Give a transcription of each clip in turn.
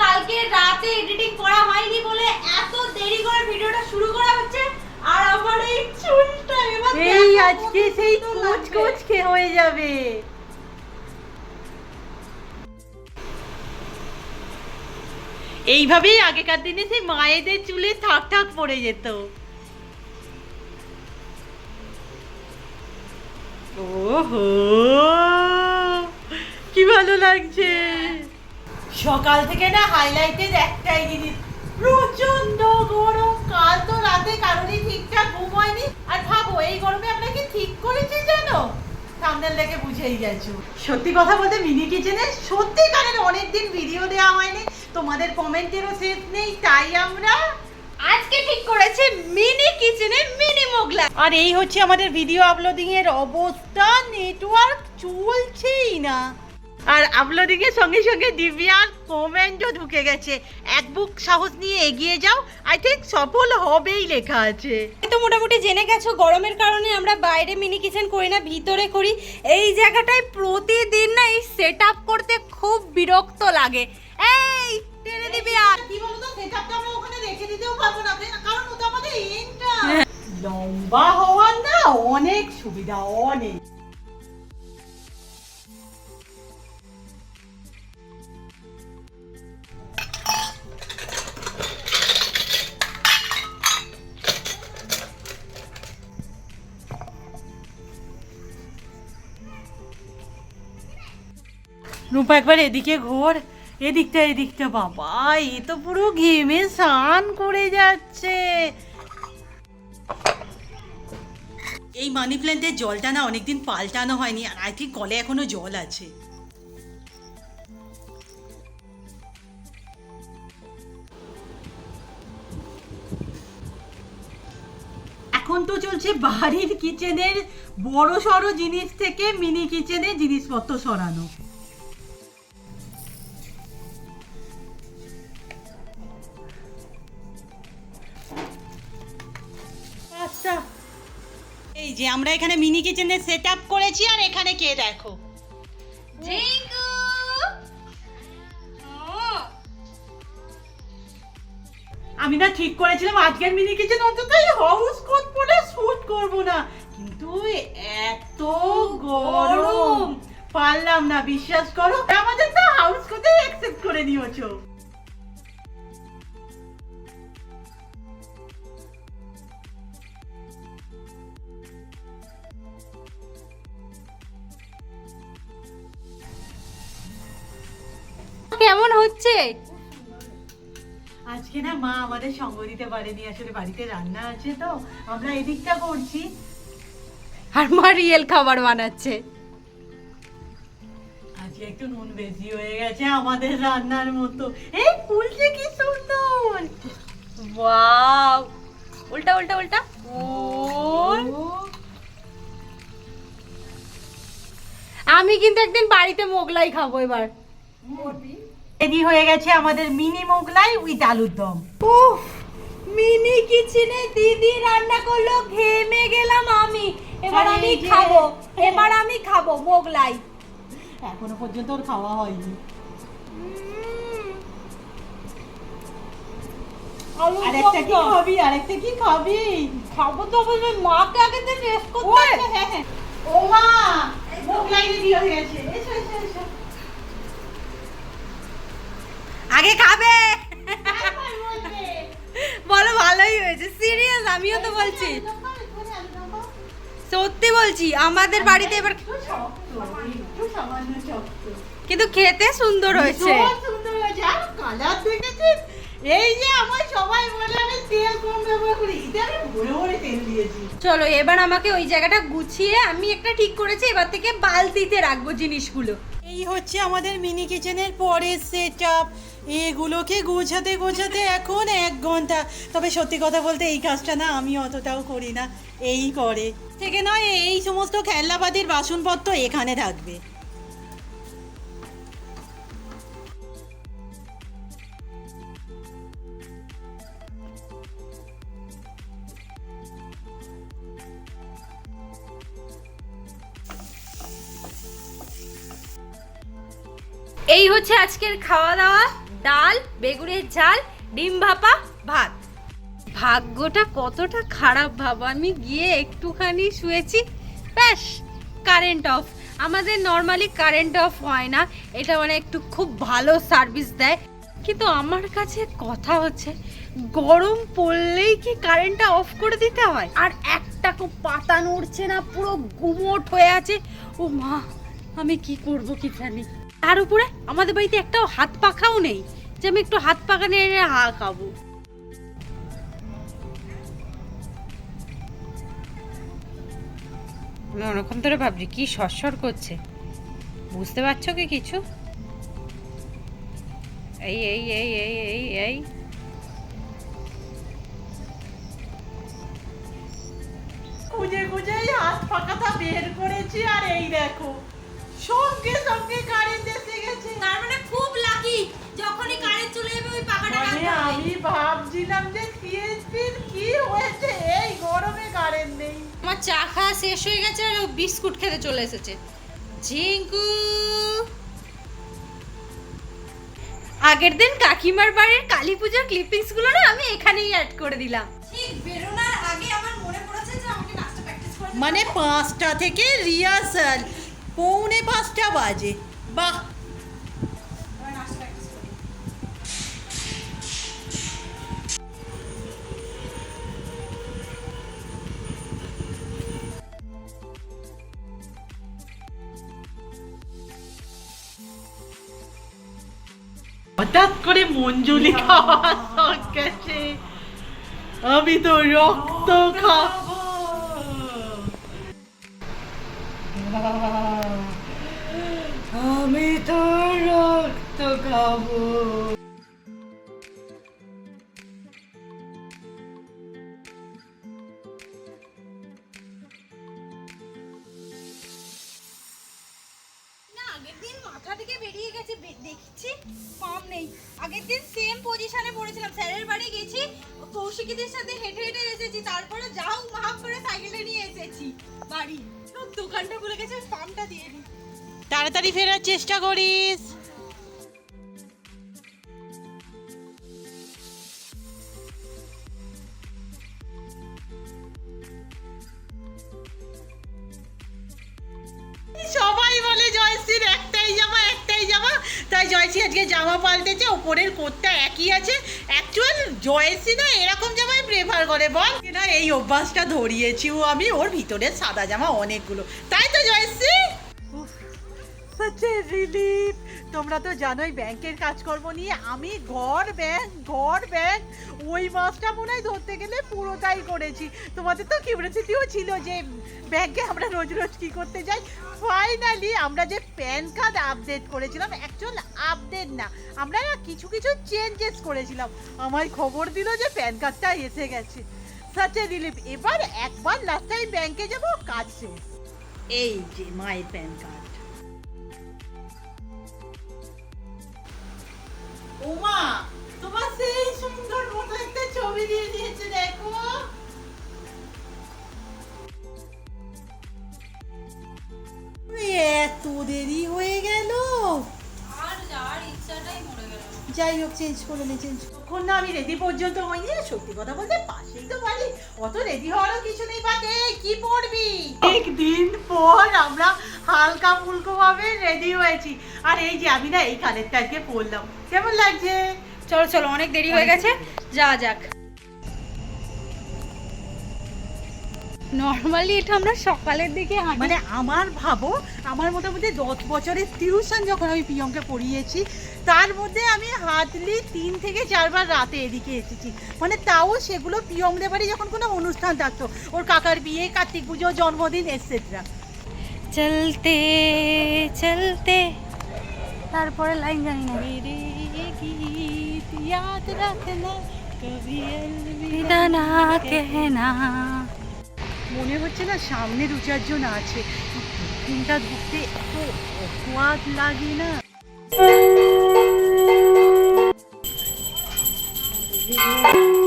কালকে রাতে এডিটিং করা হয়নি বলে এত দেরি করে ভিডিওটা শুরু করা হচ্ছে আর আমার এই চুলটা এবার এই আজকে সেই কোচ কোচ খে হয়ে যাবে। এইভাবেই আগেকার দিনে সেই মায়েদের চুলে থাক থাক পড়ে যেত। ওহো কি ভালো লাগছে। সকাল থেকে না হাইলাইটেড একটাই জিনিস প্রচণ্ড গরম। কাল তো রাতে কারোরই ঠিকঠাক ঘুম হয়নি। আর ভাবো, এই গরমে আমরা কি ঠিক করেছি জানো? সামনের দেখে বুঝেই গেছো। সত্যি কথা বলতে মিনি কিচেনে সত্যি কারের অনেকদিন ভিডিও দেওয়া হয়নি। তোমাদের কমেন্টেরও শেষ নেই, তাই আমরা আজকে ঠিক করেছে মিনি কিচেনে মিনি মোগলা আর এই হচ্ছে আমাদের ভিডিও আপলোডিং এর অবস্থা। নেটওয়ার্ক চলছেই না। আর আপলোডিং এর সঙ্গে সঙ্গে দিব্যার কমেন্টও ঢুকে গেছে। এক বুক সাহস নিয়ে এগিয়ে যাও আই থিঙ্ক সফল হবেই লেখা আছে। তো মোটামুটি জেনে গেছো গরমের কারণে আমরা বাইরে মিনি কিচেন করি না ভিতরে করি। এই জায়গাটায় প্রতিদিন না এই সেট আপ করতে খুব বিরক্ত লাগে। এই টেনে দিবি আর। কি বলতো সেটআপটা আমরা ওখানে রেখে দিতেও পারব না কারণ ওটা আমাদের এন্ডটা লম্বা হওয়ার না অনেক সুবিধা অনেক। রূপা, একবার এদিকে ঘোর। এদিকটা এদিকটা, বাবা এ তো পুরো ঘেমে স্নান করে যাচ্ছে। এই মানি প্ল্যান্টের জলটা না অনেকদিন পাল্টানো হয়নি, আর আই থিঙ্ক কলে এখনও জল আছে। এখন তো চলছে বাড়ির কিচেনের বড় সড়ো জিনিস থেকে মিনি কিচেনে জিনিসপত্র সরানো। যে আমরা এখানে মিনি কিচেনের সেট আপ করেছি আর এখানে কে দেখো? আমি না ঠিক করেছিলাম আজকের মিনি কিচেন অন্তত এই হাউস কোট পরে শুট করব না। কিন্তু এত গরম। পারলাম না বিশ্বাস করো। আমাদের তো হাউস কোটেই অ্যাকসেপ্ট করে নিয়েছো। কেমন হচ্ছে? আজকে না মা আমাদের সঙ্গ দিতে পারেনি আসলে বাড়িতে রান্না আছে তো আমরা এদিকটা করছি। আর মা রিয়েল খাবার বানাচ্ছে। আজকে একটু নুন বেশি হয়ে গেছে আমাদের রান্নার মতো। এই কি সুন্দর! ওয়াও! উল্টা উল্টা উল্টা। উল। আমি কিন্তু একদিন বাড়িতে মোগলাই খাব এবার। রেডি হয়ে গেছে আমাদের মিনি মোগলাই উইথ আলুর দম। উফ মিনি কিচেনে দিদি রান্না করল ঘেমে গেলাম আমি। এবার আমি খাব এবার আমি খাব মোগলাই। এখনও পর্যন্ত ওর খাওয়া হয়নি। আলু আর একটা কি খাবি? আর একটা কি খাবি? খাব তো অবশ্যই মাকে আগে তো টেস্ট ও করতে আচ্ছা, হ্যাঁ হ্যাঁ। ও মা মোগলাই রেডি হয়ে গেছে। এসো এসো এসো। আগে খাবে। বলো ভালোই হয়েছে। সিরিয়াস আমিও তো বলছি। সত্যি বলছি আমাদের বাড়িতে এবার কিন্তু খেতে সুন্দর হয়েছে। এই যে আমার সবাই বলে আমি তেল কম ব্যবহার করি। এটা আমি ভরে ভরে তেল দিয়েছি। চলো এবার আমাকে ওই জায়গাটা গুছিয়ে আমি একটা ঠিক করেছি এবার থেকে বালতিতে রাখব জিনিসগুলো। এই হচ্ছে আমাদের মিনি কিচেনের পরের সেট আপ এগুলোকে গোছাতে গোছাতে এখন এক ঘণ্টা। তবে সত্যি কথা বলতে এই কাজটা না আমি অতটাও করি না। এই করে। থেকে নয়, এই সমস্ত খেলনাবাদির বাসনপত্র এখানে থাকবে। এই হচ্ছে আজকের খাওয়া দাওয়া ডাল, বেগুনের ঝাল, ডিম ভাপা, ভাত। ভাগ্যটা কতটা খারাপ ভাবো, আমি গিয়ে একটুখানি শুয়েছি। ব্যাস কারেন্ট অফ আমাদের নর্মালি কারেন্ট অফ হয় না, এটা মানে একটু খুব ভালো সার্ভিস দেয়। কিন্তু আমার কাছে কথা হচ্ছে, গরম পড়লেই কি কারেন্টটা অফ করে দিতে হয়? আর একটা খুব পাতা নড়ছে না, পুরো গুমোট হয়ে আছে। ও মা, আমি কি করব কি জানি? তার উপরে আমাদের বাড়িতে একটাও হাত পাখাও নেই যে আমি একটু হাত পাখা নিয়ে এনে হা খাব। আমি অনেকক্ষণ ধরে ভাবছি কি সরসর করছে? বুঝতে পারছ কি কিছু? এই এই এই এই এই এই। খুঁজে খুঁজে হাত পাকাটা বের করেছি আর এই দেখো। সঙ্গে সঙ্গে কারেন্ট এসে গেছে। তার মানে খুব লাকি যখনই কারেন্ট চলে যাবে ওই পাখাটা মানে রাখতে হবে আমি ভাবছিলাম যে সিএসপির কি হয়েছে? এই গরমে কারেন্ট নেই। আমার চা খাওয়া শেষ হয়ে গেছে আর ও বিস্কুট খেতে চলে এসেছে। ঝিঙ্কু! আগের দিন কাকিমার বাড়ির কালী পূজার ক্লিপিংসগুলো না আমি এখানেই অ্যাড করে দিলাম। ঠিক বেরোনোর আগে আমার মনে পড়েছে যে আমাকে নাচটা প্র্যাকটিস করে মানে পাঁচটা থেকে রিহার্সাল পৌনে পাঁচটা বাজে। বাহ! হঠাৎ করে মঞ্জুলি খাওয়া গেছে। আমি তো রক্ত খাব। খাব। না আগের দিন মাথা থেকে বেরিয়ে গেছে বে- দেখছি পাম নেই। আগের দিন সেম পজিশনে পড়েছিলাম স্যারের বাড়ি গেছি কৌশিকীদের সাথে হেঁটে হেঁটে এসেছি তারপরে যাও করে সাইকেলে নিয়ে এসেছি। বাড়ি। সব দোকানটা খুলে গেছে পামটা দিয়ে দিই তাড়াতাড়ি ফেরার চেষ্টা করিস। তাই জয়সি আজকে জামা পাল্টেছে ওপরের কোটটা একই আছে। অ্যাকচুয়াল জয়সি না, এরকম জামাই প্রেফার করে, বল। না, এই অভ্যাসটা ধরিয়েছি ও আমি, ওর ভিতরে সাদা জামা অনেকগুলো। তাই তো জয়শ্রী such a তোমরা তো জানোই, ব্যাংকের কাজকর্ম নিয়ে আমি ঘর ব্যাংক ঘর ব্যাংক। ওই মাসটা মনে হয় ধরতে গেলে পুরোটাই করেছি। তোমাদের তো কিউরিয়াসিটিও ছিল যে ব্যাংকে আমরা রোজ রোজ কী করতে যাই। ফাইনালি আমরা যে প্যান কার্ড আপডেট করেছিলাম অ্যাকচুয়াল আপডেট না, আমরা কিছু কিছু চেঞ্জেস করেছিলাম। আমায় খবর দিল যে প্যান কার্ডটা এসে গেছে। এ রিলিফ এবার একবার লাস্ট টাইম ব্যাংকে যাব, কাজ শেষ। এই যে মায়ের প্যান কার্ড ওমা তোমার সেই সুন্দর মতো একটা ছবি দিয়ে দিয়েছে দেখো। এত দেরি হয়ে গেল আর যাওয়ার ইচ্ছাটাই মরে গেল যাই হোক চেঞ্জ করে নে চেঞ্জ তখন না আমি রেডি পর্যন্ত হইনি সত্যি কথা বলতে পাশেই তো বাড়ি। অত রেডি হওয়ারও কিছু নেই বাটে কি পড়বি একদিন পর আমরা হালকা ফুলকো ভাবে রেডি হয়েছি। আর এই যে আমি না এই কানেরটা আজকে পরলাম। কেমন লাগছে? চলো চলো অনেক দেরি হয়ে গেছে। যা যাক। নর্মালি এটা আমরা সকালের দিকে মানে আমার ভাবো আমার মোটামুটি দশ বছরের টিউশন যখন আমি পিয়মকে পড়িয়েছি তার মধ্যে আমি হার্ডলি তিন থেকে চারবার রাতে এদিকে এসেছি মানে তাও সেগুলো পিয়মদের বাড়ি যখন কোনো অনুষ্ঠান থাকতো ওর কাকার বিয়ে কার্তিক পুজো জন্মদিন এটসেট্রা চলতে চলতে তারপরে লাইন জানি না गीत याद रखना कभी বিদা না কেনা মনে হচ্ছে না সামনে দু চারজন আছে ঘুমটা ঢুকতে এত অপরাধ লাগে না আমি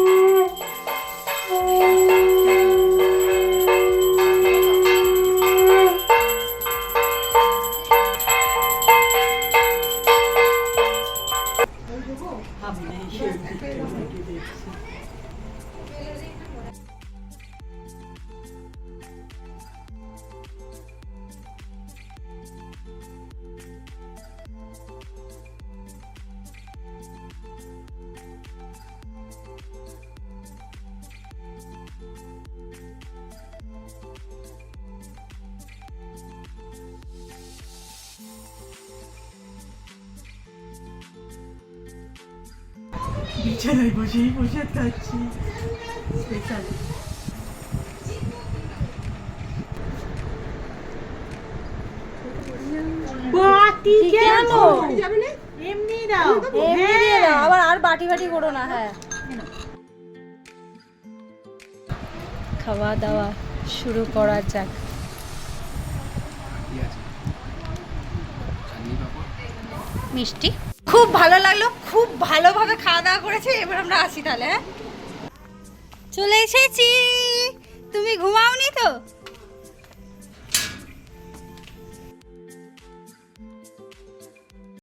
বিছানায় বসেই বসে খাচ্ছি স্পেশাল বাটি কেন এমনি দাও এমনি দাও আবার আর বাটি বাটি করো না হ্যাঁ খাওয়া দাওয়া শুরু করা যাক। মিষ্টি? খুব ভালো লাগল, খুব ভালোভাবে খাওয়া দাওয়া করেছে, এবার আমরা আসি তাহলে হ্যাঁ? চলে এসেছি। তুমি ঘুমাওনি তো?